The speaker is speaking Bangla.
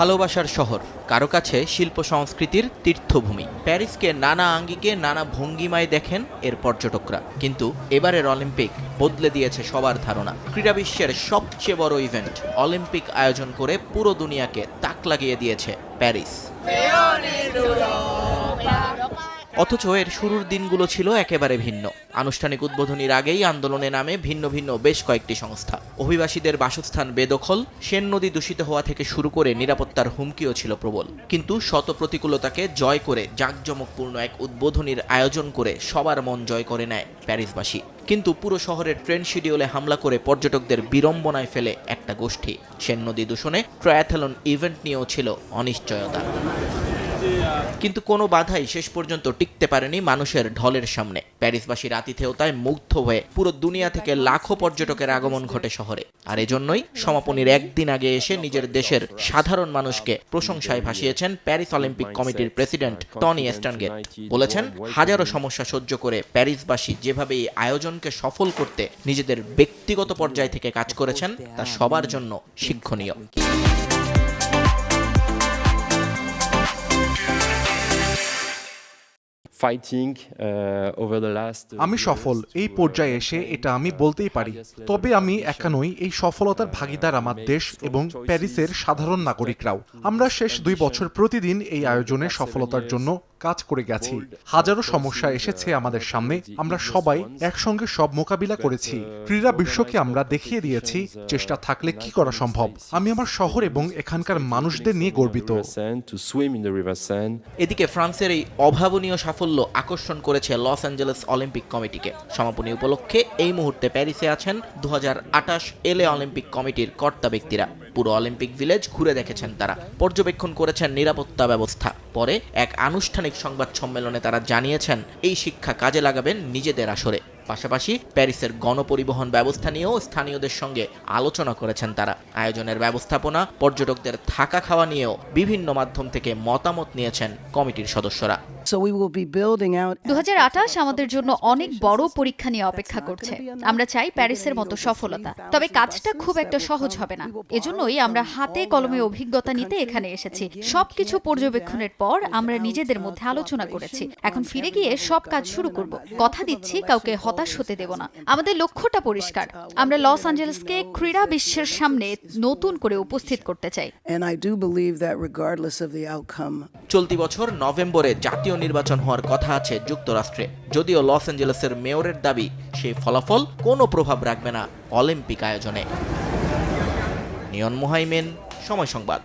ভালোবাসার শহর। কারও কাছে শিল্প সংস্কৃতির তীর্থভূমি। প্যারিসকে নানা আঙ্গিকে নানা ভঙ্গিমায় দেখেন এর পর্যটকরা। কিন্তু এবারের অলিম্পিক বদলে দিয়েছে সবার ধারণা। ক্রীড়া বিশ্বের সবচেয়ে বড় ইভেন্ট অলিম্পিক আয়োজন করে পুরো দুনিয়াকে তাক লাগিয়ে দিয়েছে প্যারিস। অথচ এর শুরুর দিনগুলো ছিল একেবারে ভিন্ন। আনুষ্ঠানিক উদ্বোধনীর আগেই আন্দোলনে নামে ভিন্ন ভিন্ন বেশ কয়েকটি সংস্থা। অভিবাসীদের বাসস্থান বেদখল, সেন নদী দূষিত হওয়া থেকে শুরু করে নিরাপত্তার হুমকিও ছিল প্রবল। কিন্তু শত প্রতিকূলতাকে জয় করে জাঁকজমকপূর্ণ এক উদ্বোধনীর আয়োজন করে সবার মন জয় করে নেয় প্যারিসবাসী। কিন্তু পুরো শহরের ট্রেন শিডিউলে হামলা করে পর্যটকদের বিড়ম্বনায় ফেলে একটা গোষ্ঠী। সেন নদী দূষণে ট্রায়াথলন ইভেন্ট নিয়েও ছিল অনিশ্চয়তা। কিন্তু কোনো বাধাই শেষ পর্যন্ত টিকতে পারেনি মানুষের ঢলের সামনে। প্যারিসবাসীর আতিথেয়তায় মুগ্ধ হয়ে পুরো দুনিয়া থেকে লাখো পর্যটকের আগমন ঘটে শহরে। আর এজন্যই সমাপনীর একদিন আগে এসে নিজের দেশের সাধারণ মানুষকে প্রশংসায় ভাসিয়েছেন প্যারিস অলিম্পিক কমিটির প্রেসিডেন্ট টনি এস্টানগেট বলেছেন, হাজারো সমস্যা সহ্য করে প্যারিসবাসী যেভাবে এই আয়োজনকে সফল করতে নিজেদের ব্যক্তিগত পর্যায় থেকে কাজ করেছেন, তা সবার জন্য শিক্ষণীয়। আমি সফল এই পর্যায়ে এসে এটা আমি বলতেই পারি। তবে আমি একানই এই সফলতার ভাগিদার আমার দেশ এবং প্যারিসের সাধারণ নাগরিকরাও। আমরা শেষ দুই বছর প্রতিদিন এই আয়োজনে সফলতার জন্য কাজ করে গেছি। হাজারো সমস্যা এসেছে আমাদের সামনে। আমরা সবাই একসঙ্গে সব মোকাবিলা করেছি। ক্রীড়া বিশ্বকে আমরা দেখিয়ে দিয়েছি। চেষ্টা থাকলে কি করা সম্ভব? আমি আমার শহর এবং এখানকার মানুষদের নিয়ে গর্বিত. এদিকে ফ্রান্সের এই অভাবনীয় সাফল্য আকর্ষণ করেছে লস অ্যাঞ্জেলেস অলিম্পিক কমিটিকে। সমাপনী উপলক্ষে এই মুহূর্তে প্যারিসে আছেন দু হাজার আটাশ এলে অলিম্পিক কমিটির কর্তা ব্যক্তিরা। পুরো অলিম্পিক ভিলেজ ঘুরে দেখেছেন তারা। পর্যবেক্ষণ করেছেন নিরাপত্তা ব্যবস্থা। পরে এক আনুষ্ঠানিক সংবাদ সম্মেলনে তারা জানিয়েছেন, এই শিক্ষা কাজে লাগাবেন নিজেদের আসরে। পাশাপাশি প্যারিসের গণপরিবহন ব্যবস্থা নিয়েও স্থানীয়দের সঙ্গে আলোচনা করেছেন তারা। আয়োজনের ব্যবস্থাপনা, পর্যটকদের থাকা খাওয়া নিয়েও বিভিন্ন মাধ্যম থেকে মতামত নিয়েছেন কমিটির সদস্যরা। So we will be building out. দু আমাদের জন্য অনেক বড় পরীক্ষা নিয়ে অপেক্ষা করছে। আমরা চাই প্যারিসের মতো সফলতা। তবে কাজটা খুব একটা সহজ হবে না। এজন্যই আমরা হাতে কলমে অভিজ্ঞতা নিতে এখানে এসেছি। সবকিছু পর্যবেক্ষণের পর আমরা নিজেদের মধ্যে আলোচনা করেছি। এখন ফিরে গিয়ে সব কাজ শুরু করব। কথা দিচ্ছি কাউকে হতাশ হতে দেব না। আমাদের লক্ষ্যটা পরিষ্কার। আমরা লস অ্যাঞ্জেলেসকে ক্রীড়া বিশ্বের সামনে নতুন করে উপস্থিত করতে চাই। And I do believe that regardless of the outcome, চলতি বছর নভেম্বরে জাতীয় নির্বাচন হওয়ার কথা আছে যুক্তরাষ্ট্রে। যদিও লস অ্যাঞ্জেলেসের মেয়রের দাবি, সেই ফলাফল কোনো প্রভাব রাখবে না অলিম্পিক আয়োজনে। নিয়ন মোহাইমেন, সময় সংবাদ।